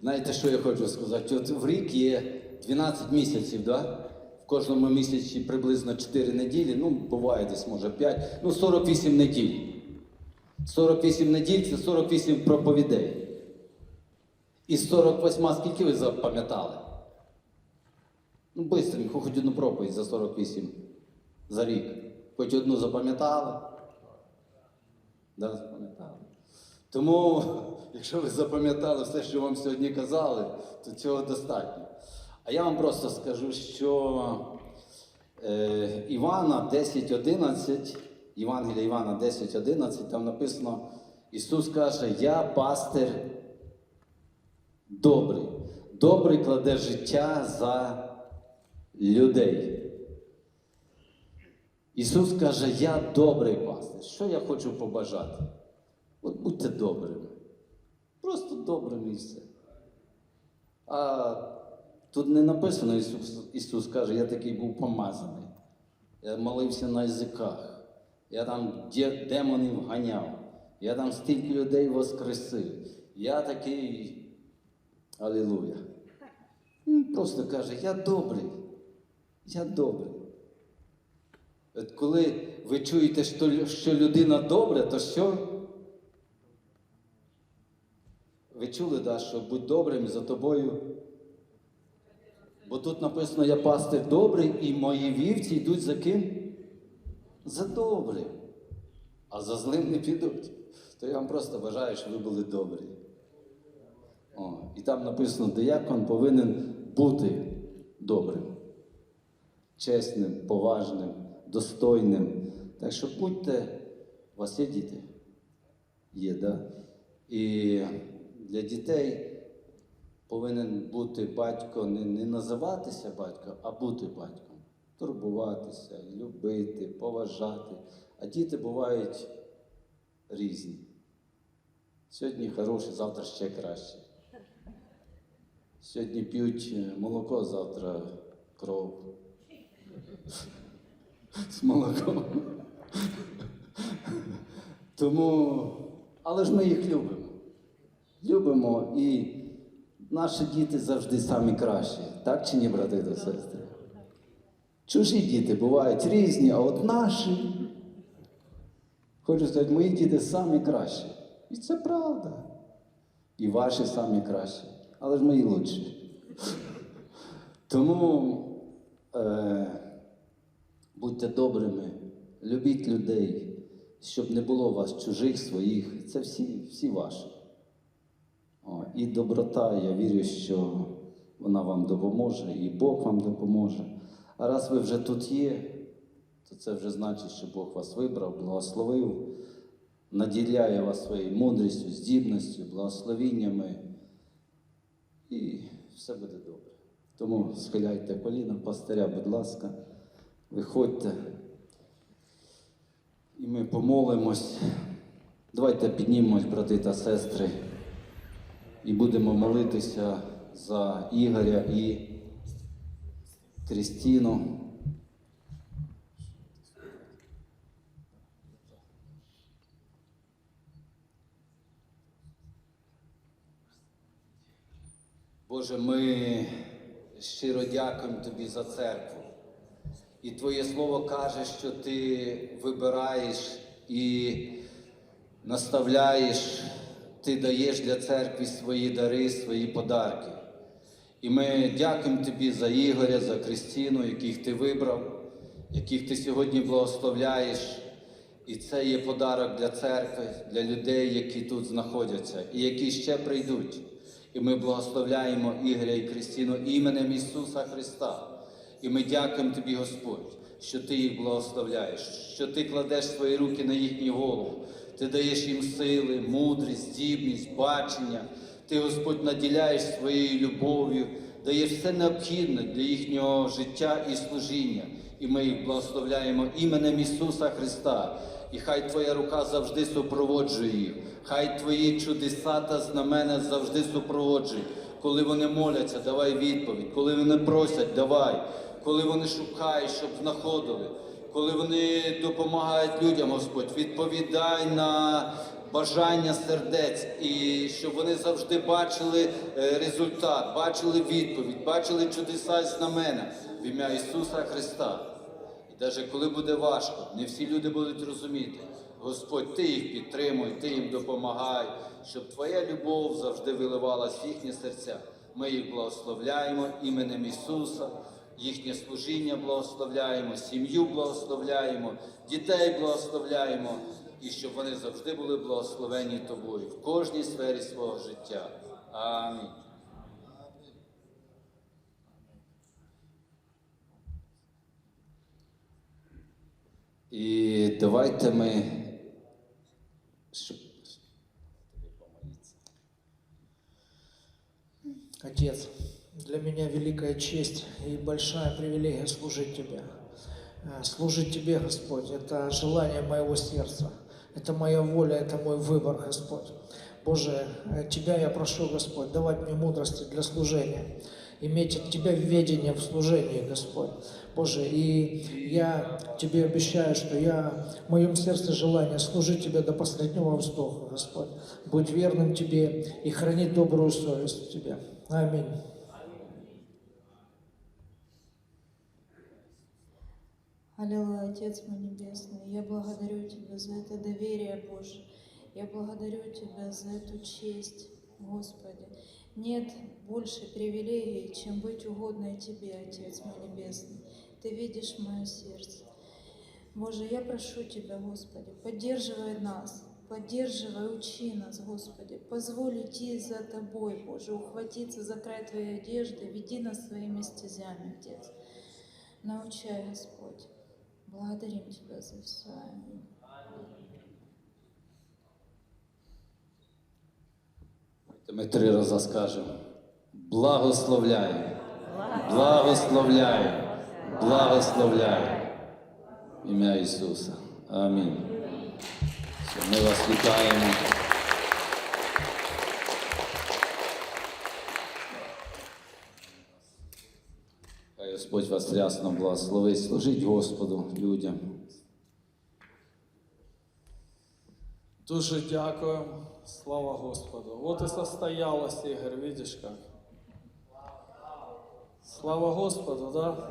Знаєте, що я хочу сказати? От в рік є 12 місяців, да? в кожному місяці приблизно 4 неділі, ну, буває десь може 5, ну 48 неділь. 48 неділь це 48 проповідей. Із 48 скільки ви запам'ятали? Ну, бистренько, хоч одну проповідь за 48 за рік. Хоч одну запам'ятали? Да, запам'ятали. Тому, якщо ви запам'ятали все, що вам сьогодні казали, то цього достатньо. А я вам просто скажу, що е, Івана 10.11, Євангелія Івана 10.11, там написано, Ісус каже, я пастир добрий. Добрий кладе життя за людей. Ісус каже, я добрий пастир. Що я хочу побажати? От будьте добрими. Просто добрими і все. А тут не написано, Ісус, Ісус каже, я такий був помазаний. Я молився на язиках. Я там демонів ганяв. Я там стільки людей воскресив. Я такий. Алілуя. Він просто каже, я добрий. Я добрий. От коли ви чуєте, що, людина добра, то що? Ви чули, да, що будь добрим за тобою. Бо тут написано, я пастир добрий, і мої вівці йдуть за ким? За добрим. А за злим не підуть. То я вам просто бажаю, щоб ви були добрі. О, і там написано, диякон повинен бути добрим, чесним, поважним, достойним. Так що будьте, у вас є діти? Є? Да? І для дітей повинен бути батько, не, не називатися батько, а бути батьком. Турбуватися, любити, поважати. А діти бувають різні. Сьогодні хороші, завтра ще краще. Сьогодні п'ють е, молоко, завтра кров. З молоком. Тому, але ж ми їх любимо. Любимо і наші діти завжди самі кращі. Так чи ні, брати та сестри? Чужі діти бувають різні, а от наші. Хочу сказати, мої діти самі кращі. І це правда. І ваші самі кращі. Але ж мої лучші. Тому е, будьте добрими, любіть людей, щоб не було у вас чужих, своїх. Це всі, всі ваші. І доброта, я вірю, що вона вам допоможе, і Бог вам допоможе. А раз ви вже тут є, то це вже значить, що Бог вас вибрав, благословив, наділяє вас своєю мудрістю, здібністю, благословіннями, і все буде добре. Тому схиляйте коліна, пастиря, будь ласка, виходьте. І ми помолимось. Давайте піднімемось, брати та сестри, і будемо молитися за Ігоря і Крістіну. Боже, ми щиро дякуємо Тобі за церкву. І Твоє Слово каже, що Ти вибираєш і наставляєш, Ти даєш для церкви свої дари, свої подарки. І ми дякуємо Тобі за Ігоря, за Кристину, яких ти вибрав, яких ти сьогодні благословляєш. І це є подарок для церкви, для людей, які тут знаходяться, і які ще прийдуть. І ми благословляємо Ігоря і Кристину іменем Ісуса Христа. І ми дякуємо Тобі, Господь, що Ти їх благословляєш, що Ти кладеш свої руки на їхню голову, Ти даєш їм сили, мудрість, здібність, бачення. Ти, Господь, наділяєш своєю любов'ю, даєш все необхідне для їхнього життя і служіння. І ми їх благословляємо іменем Ісуса Христа. І хай Твоя рука завжди супроводжує їх. Хай Твої чудеса та знамена завжди супроводжують. Коли вони моляться, давай відповідь. Коли вони просять, давай. Коли вони шукають, щоб знаходили. Коли вони допомагають людям, Господь, відповідай на бажання сердець, і щоб вони завжди бачили е, результат, бачили відповідь, бачили чудеса і знамена в ім'я Ісуса Христа. І навіть коли буде важко, не всі люди будуть розуміти. Господь, Ти їх підтримуй, Ти їм допомагай, щоб Твоя любов завжди виливалась в їхні серця. Ми їх благословляємо іменем Ісуса, їхнє служіння благословляємо, сім'ю благословляємо, дітей благословляємо, і щоб вони завжди були благословені Тобою в кожній сфері свого життя. Амінь. І давайте ми. Щоб... Отец, для меня великая честь и большая привилегия служить Тебе. Э, Служить Тебе, Господь, это желание моего сердца, это моя воля, это мой выбор, Господь. Боже, э, Тебя я прошу, Господь, давать мне мудрости для служения, иметь от Тебя ведение в служении, Господь. Боже, и я Тебе обещаю, что я в моем сердце желание служить Тебе до последнего вздоха, Господь. Будь верным Тебе и храни добрую совесть в Тебе. Аминь. Аллилуйя, Отец мой Небесный, я благодарю Тебя за это доверие, Боже. Я благодарю Тебя за эту честь, Господи. Нет больше привилегий, чем быть угодной Тебе, Отец мой Небесный. Ты видишь мое сердце. Боже, я прошу Тебя, Господи, поддерживай нас, поддерживай, учи нас, Господи. Позволь идти за Тобой, Боже, ухватиться за край Твоей одежды, веди нас своими стезями, Отец. Научай, Господь. Благодарим Тебя за все. Ми три рази скажемо. Благословляю, благословляю, благословляю. Ім'я Ісуса. Амінь. Ми вас вітаємо. Хай Господь вас рясно благословить. Служіть Господу, людям. Дуже дякую. Слава Господу. Вот и состоялось, Игорь, видишь как. Слава Господу, да?